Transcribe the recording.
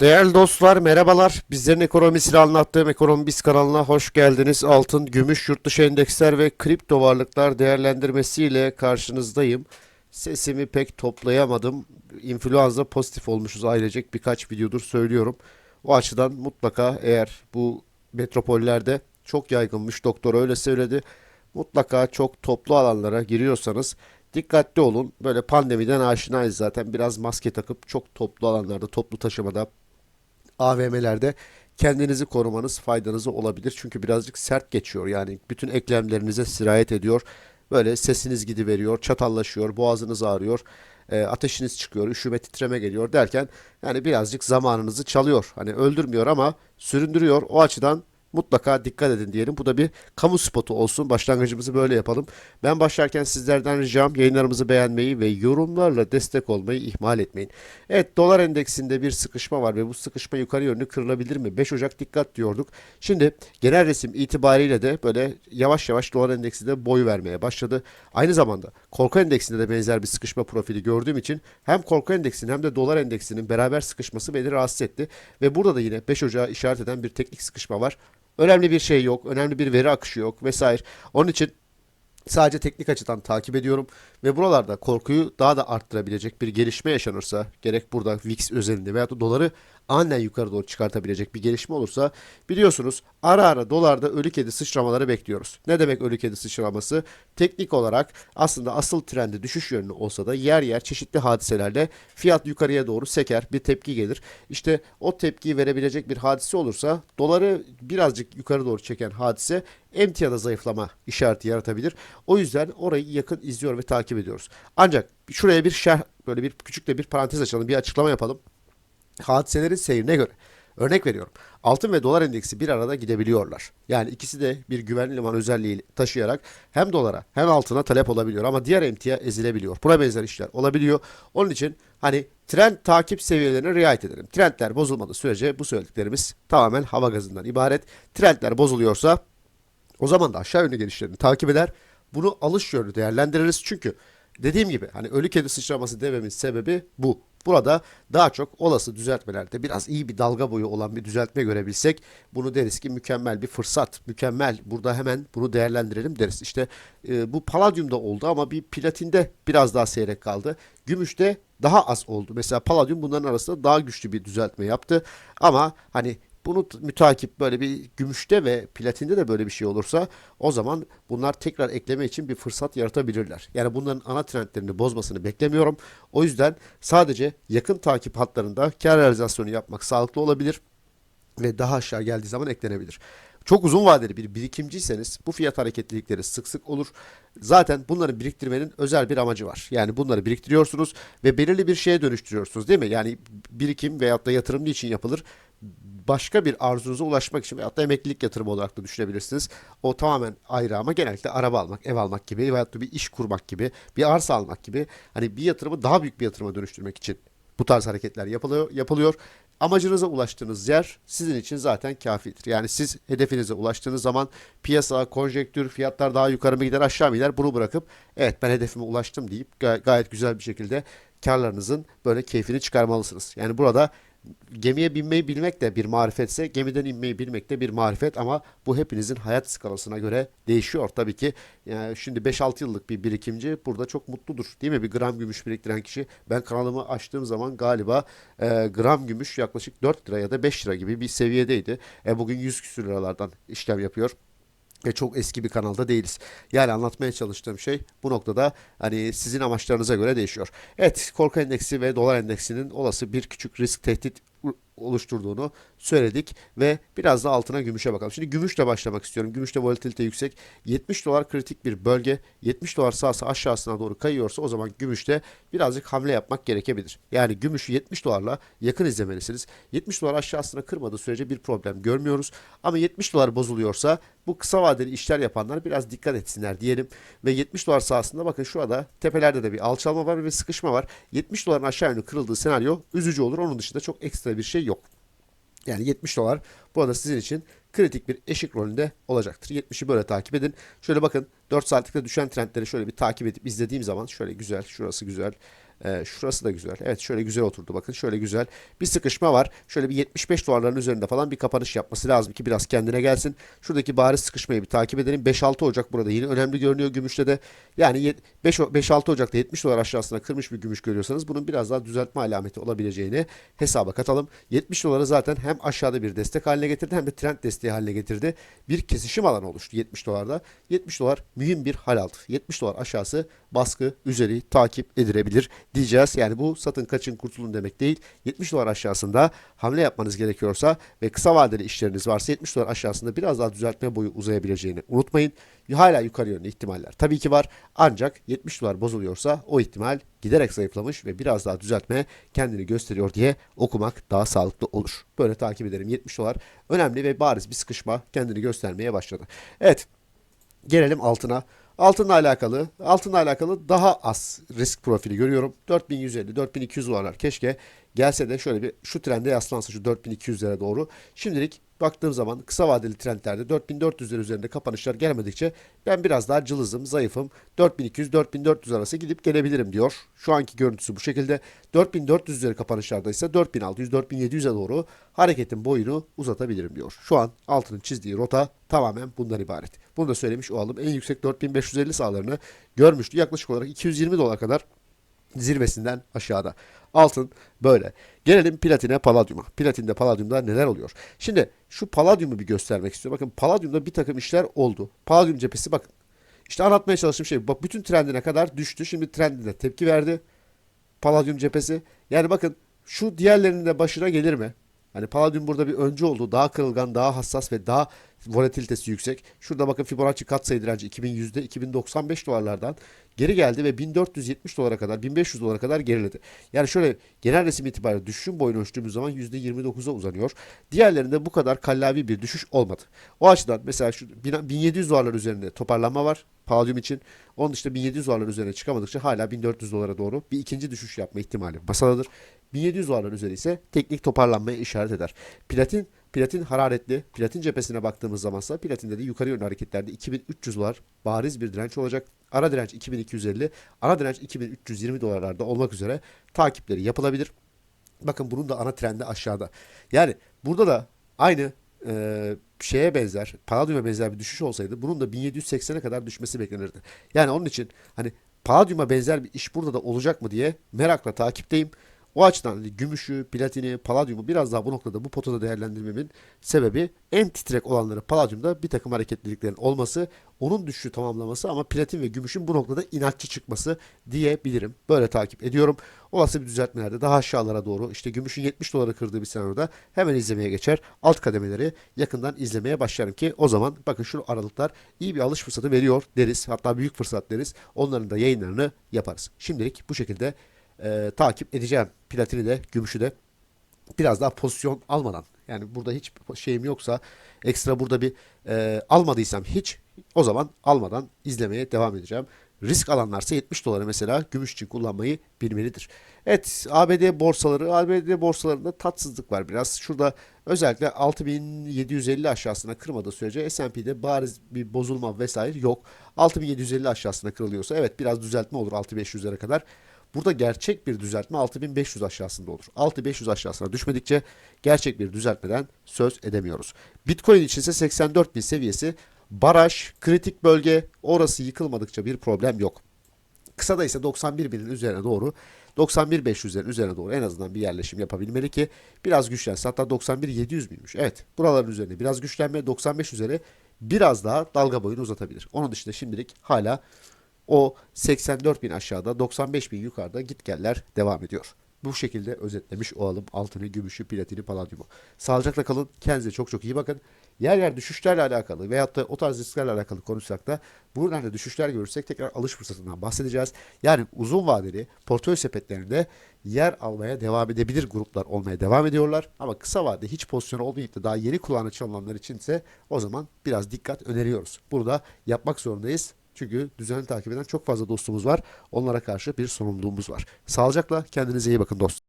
Değerli dostlar merhabalar. Bizlerin ekonomisini anlattığım Ekonomi Biz kanalına hoş geldiniz. Altın, gümüş, yurt dışı endeksler ve kripto varlıklar değerlendirmesiyle karşınızdayım. Sesimi pek toplayamadım. İnfluenza pozitif olmuşuz ailecek birkaç videodur söylüyorum. O açıdan mutlaka eğer bu metropollerde çok yaygınmış doktor öyle söyledi. Mutlaka çok toplu alanlara giriyorsanız dikkatli olun. Böyle pandemiden aşinayız zaten. Biraz maske takıp çok toplu alanlarda, toplu taşımada AVM'lerde kendinizi korumanız faydanıza olabilir. Çünkü birazcık sert geçiyor. Yani bütün eklemlerinize sirayet ediyor. Böyle sesiniz gidiveriyor, çatallaşıyor, boğazınız ağrıyor, e, ateşiniz çıkıyor, üşüme titreme geliyor derken yani birazcık zamanınızı çalıyor. Hani öldürmüyor ama süründürüyor. O açıdan mutlaka dikkat edin diyelim. Bu da bir kamu spotu olsun. Başlangıcımızı böyle yapalım. Ben başlarken sizlerden ricam yayınlarımızı beğenmeyi ve yorumlarla destek olmayı ihmal etmeyin. Evet dolar endeksinde bir sıkışma var ve bu sıkışma yukarı yönlü kırılabilir mi? 5 Ocak dikkat diyorduk. Şimdi genel resim itibariyle de böyle yavaş yavaş dolar endeksi de boy vermeye başladı. Aynı zamanda korku endeksinde de benzer bir sıkışma profili gördüğüm için hem korku endeksinin hem de dolar endeksinin beraber sıkışması beni rahatsız etti. Ve burada da yine 5 Ocak'ı işaret eden bir teknik sıkışma var. Önemli bir şey yok, önemli bir veri akışı yok vesaire. Onun için Sadece teknik açıdan takip ediyorum ve buralarda korkuyu daha da arttırabilecek bir gelişme yaşanırsa gerek burada VIX özelinde veya da doları aniden yukarı doğru çıkartabilecek bir gelişme olursa biliyorsunuz ara ara dolarda ölü kedi sıçramaları bekliyoruz. Ne demek ölü kedi sıçraması? Teknik olarak aslında asıl trendi düşüş yönlü olsa da yer yer çeşitli hadiselerle fiyat yukarıya doğru seker bir tepki gelir. İşte o tepkiyi verebilecek bir hadise olursa doları birazcık yukarı doğru çeken hadise emtiyada zayıflama işareti yaratabilir. O yüzden orayı yakın izliyor ve takip ediyoruz. Ancak şuraya bir şerh böyle bir küçük de bir parantez açalım, bir açıklama yapalım. Hadiselerin seyrine göre örnek veriyorum. Altın ve dolar endeksi bir arada gidebiliyorlar. Yani ikisi de bir güvenli liman özelliği taşıyarak hem dolara hem altına talep olabiliyor ama diğer emtia ezilebiliyor. Buna benzer işler olabiliyor. Onun için hani trend takip seviyelerine riayet edelim. Trendler bozulmadığı sürece bu söylediklerimiz tamamen hava gazından ibaret. Trendler bozuluyorsa o zaman da aşağı yönlü gelişlerini takip eder. Bunu alış yönlü değerlendiririz. Çünkü dediğim gibi hani ölü kedi sıçraması dememin sebebi bu. Burada daha çok olası düzeltmelerde biraz iyi bir dalga boyu olan bir düzeltme görebilsek bunu deriz ki mükemmel bir fırsat. Mükemmel. Burada hemen bunu değerlendirelim deriz. İşte e, bu paladyumda oldu ama bir platinde biraz daha seyrek kaldı. Gümüşte daha az oldu. Mesela paladyum bunların arasında daha güçlü bir düzeltme yaptı. Ama hani bunu mütakip böyle bir gümüşte ve platinde de böyle bir şey olursa o zaman bunlar tekrar ekleme için bir fırsat yaratabilirler. Yani bunların ana trendlerini bozmasını beklemiyorum. O yüzden sadece yakın takip hatlarında kar realizasyonu yapmak sağlıklı olabilir ve daha aşağı geldiği zaman eklenebilir. Çok uzun vadeli bir birikimciyseniz bu fiyat hareketlilikleri sık sık olur. Zaten bunları biriktirmenin özel bir amacı var. Yani bunları biriktiriyorsunuz ve belirli bir şeye dönüştürüyorsunuz değil mi? Yani birikim veyahut da yatırım için yapılır? Başka bir arzunuza ulaşmak için veyahut da emeklilik yatırımı olarak da düşünebilirsiniz. O tamamen ayrı ama genellikle araba almak, ev almak gibi veyahut da bir iş kurmak gibi, bir arsa almak gibi hani bir yatırımı daha büyük bir yatırıma dönüştürmek için bu tarz hareketler yapılıyor, yapılıyor. Amacınıza ulaştığınız yer sizin için zaten kafidir. Yani siz hedefinize ulaştığınız zaman piyasa, konjektür, fiyatlar daha yukarı mı gider aşağı mı gider bunu bırakıp evet ben hedefime ulaştım deyip gay- gayet güzel bir şekilde karlarınızın böyle keyfini çıkarmalısınız. Yani burada gemiye binmeyi bilmek de bir marifetse gemiden inmeyi bilmek de bir marifet ama bu hepinizin hayat skalasına göre değişiyor tabii ki. Yani şimdi 5-6 yıllık bir birikimci burada çok mutludur değil mi? Bir gram gümüş biriktiren kişi ben kanalımı açtığım zaman galiba e, gram gümüş yaklaşık 4 lira ya da 5 lira gibi bir seviyedeydi. E, bugün 100 küsür liralardan işlem yapıyor ve çok eski bir kanalda değiliz. Yani anlatmaya çalıştığım şey bu noktada hani sizin amaçlarınıza göre değişiyor. Evet korku endeksi ve dolar endeksinin olası bir küçük risk tehdit oluşturduğunu söyledik ve biraz da altına gümüşe bakalım. Şimdi gümüşle başlamak istiyorum. Gümüşte volatilite yüksek. 70 dolar kritik bir bölge. 70 dolar sağsa aşağısına doğru kayıyorsa o zaman gümüşte birazcık hamle yapmak gerekebilir. Yani gümüşü 70 dolarla yakın izlemelisiniz. 70 dolar aşağısına kırmadığı sürece bir problem görmüyoruz. Ama 70 dolar bozuluyorsa bu kısa vadeli işler yapanlar biraz dikkat etsinler diyelim. Ve 70 dolar sahasında bakın şurada tepelerde de bir alçalma var ve bir sıkışma var. 70 doların aşağı yönlü kırıldığı senaryo üzücü olur. Onun dışında çok ekstra bir şey yok. Yani 70 dolar burada sizin için kritik bir eşik rolünde olacaktır. 70'i böyle takip edin. Şöyle bakın 4 saatlikte düşen trendleri şöyle bir takip edip izlediğim zaman şöyle güzel şurası güzel Ee, şurası da güzel. Evet şöyle güzel oturdu bakın. Şöyle güzel. Bir sıkışma var. Şöyle bir 75 dolarların üzerinde falan bir kapanış yapması lazım ki biraz kendine gelsin. Şuradaki bariz sıkışmayı bir takip edelim. 5-6 Ocak burada yine önemli görünüyor gümüşte de. Yani 5-6 Ocak'ta 70 dolar aşağısına kırmış bir gümüş görüyorsanız bunun biraz daha düzeltme alameti olabileceğini hesaba katalım. 70 doları zaten hem aşağıda bir destek haline getirdi hem de trend desteği haline getirdi. Bir kesişim alanı oluştu 70 dolarda. 70 dolar mühim bir hal aldı. 70 dolar aşağısı baskı üzeri takip edilebilir diyeceğiz. Yani bu satın kaçın kurtulun demek değil. 70 dolar aşağısında hamle yapmanız gerekiyorsa ve kısa vadeli işleriniz varsa 70 dolar aşağısında biraz daha düzeltme boyu uzayabileceğini unutmayın. Hala yukarı yönlü ihtimaller tabii ki var. Ancak 70 dolar bozuluyorsa o ihtimal giderek zayıflamış ve biraz daha düzeltme kendini gösteriyor diye okumak daha sağlıklı olur. Böyle takip ederim. 70 dolar önemli ve bariz bir sıkışma kendini göstermeye başladı. Evet. Gelelim altına. Altınla alakalı, altınla alakalı daha az risk profili görüyorum. 4150, 4200 dolarlar keşke gelse de şöyle bir şu trende yaslansa şu 4200'lere doğru. Şimdilik baktığım zaman kısa vadeli trendlerde 4400'ler üzerinde kapanışlar gelmedikçe ben biraz daha cılızım, zayıfım. 4200-4400 arası gidip gelebilirim diyor. Şu anki görüntüsü bu şekilde. 4400 üzeri kapanışlarda ise 4600-4700'e doğru hareketin boyunu uzatabilirim diyor. Şu an altının çizdiği rota tamamen bundan ibaret. Bunu da söylemiş olalım. En yüksek 4550 sağlarını görmüştü. Yaklaşık olarak 220 dolar kadar zirvesinden aşağıda. Altın böyle. Gelelim platine, paladyuma. Platinde, paladyumda neler oluyor? Şimdi şu paladyumu bir göstermek istiyorum. Bakın paladyumda bir takım işler oldu. Paladyum cephesi bakın. İşte anlatmaya çalıştığım şey bak bütün trendine kadar düştü. Şimdi trendine tepki verdi. Paladyum cephesi. Yani bakın şu diğerlerinin de başına gelir mi? Hani Palladium burada bir öncü oldu. Daha kırılgan, daha hassas ve daha volatilitesi yüksek. Şurada bakın Fibonacci katsayı direnci 2100'de 2095 dolarlardan geri geldi ve 1470 dolara kadar 1500 dolara kadar geriledi. Yani şöyle genel resim itibariyle düşüşün boyunu ölçtüğümüz zaman %29'a uzanıyor. Diğerlerinde bu kadar kallavi bir düşüş olmadı. O açıdan mesela şu 1700 dolarlar üzerinde toparlanma var. Palladium için. Onun dışında 1700 dolarlar üzerine çıkamadıkça hala 1400 dolara doğru bir ikinci düşüş yapma ihtimali masadadır. 1700 dolarlar üzeri ise teknik toparlanmaya işaret eder. Platin Platin hararetli. Platin cephesine baktığımız zamansa platinde de yukarı yönlü hareketlerde 2300 dolar bariz bir direnç olacak. Ara direnç 2250, ana direnç 2320 dolarlarda olmak üzere takipleri yapılabilir. Bakın bunun da ana trendi aşağıda. Yani burada da aynı e, şeye benzer, Palladium'a benzer bir düşüş olsaydı bunun da 1780'e kadar düşmesi beklenirdi. Yani onun için hani Palladium'a benzer bir iş burada da olacak mı diye merakla takipteyim. O açıdan gümüşü, platini, paladyumu biraz daha bu noktada bu potada değerlendirmemin sebebi en titrek olanları paladyumda bir takım hareketliliklerin olması, onun düşüşü tamamlaması ama platin ve gümüşün bu noktada inatçı çıkması diyebilirim. Böyle takip ediyorum. Olası bir düzeltmelerde daha aşağılara doğru işte gümüşün 70 doları kırdığı bir senaryoda hemen izlemeye geçer. Alt kademeleri yakından izlemeye başlarım ki o zaman bakın şu aralıklar iyi bir alış fırsatı veriyor deriz. Hatta büyük fırsat deriz. Onların da yayınlarını yaparız. Şimdilik bu şekilde e, takip edeceğim. Platini de, gümüşü de biraz daha pozisyon almadan. Yani burada hiç şeyim yoksa ekstra burada bir e, almadıysam hiç o zaman almadan izlemeye devam edeceğim. Risk alanlarsa 70 doları mesela gümüş için kullanmayı bilmelidir. Evet ABD borsaları ABD borsalarında tatsızlık var biraz. Şurada özellikle 6750 aşağısına kırmadığı sürece S&P'de bariz bir bozulma vesaire yok. 6750 aşağısına kırılıyorsa evet biraz düzeltme olur 6500'lere kadar. Burada gerçek bir düzeltme 6500 aşağısında olur. 6500 aşağısına düşmedikçe gerçek bir düzeltmeden söz edemiyoruz. Bitcoin için ise 84.000 seviyesi baraj, kritik bölge orası yıkılmadıkça bir problem yok. Kısada ise 91.000'in üzerine doğru 91.500'lerin üzerine doğru en azından bir yerleşim yapabilmeli ki biraz güçlense hatta 91.700 miymiş? Evet buraların üzerine biraz güçlenme 95 üzeri biraz daha dalga boyunu uzatabilir. Onun dışında şimdilik hala o 84 bin aşağıda 95 bin yukarıda gitgeller devam ediyor. Bu şekilde özetlemiş olalım altını, gümüşü, platini, paladyumu. Sağlıcakla kalın. Kendinize çok çok iyi bakın. Yer yer düşüşlerle alakalı veyahut da o tarz risklerle alakalı konuşsak da buralarda düşüşler görürsek tekrar alış fırsatından bahsedeceğiz. Yani uzun vadeli portföy sepetlerinde yer almaya devam edebilir gruplar olmaya devam ediyorlar. Ama kısa vadede hiç pozisyon olmayıp da daha yeni kulağına çalınanlar için ise o zaman biraz dikkat öneriyoruz. Burada yapmak zorundayız. Çünkü düzenli takip eden çok fazla dostumuz var. Onlara karşı bir sorumluluğumuz var. Sağlıcakla kendinize iyi bakın dostlar.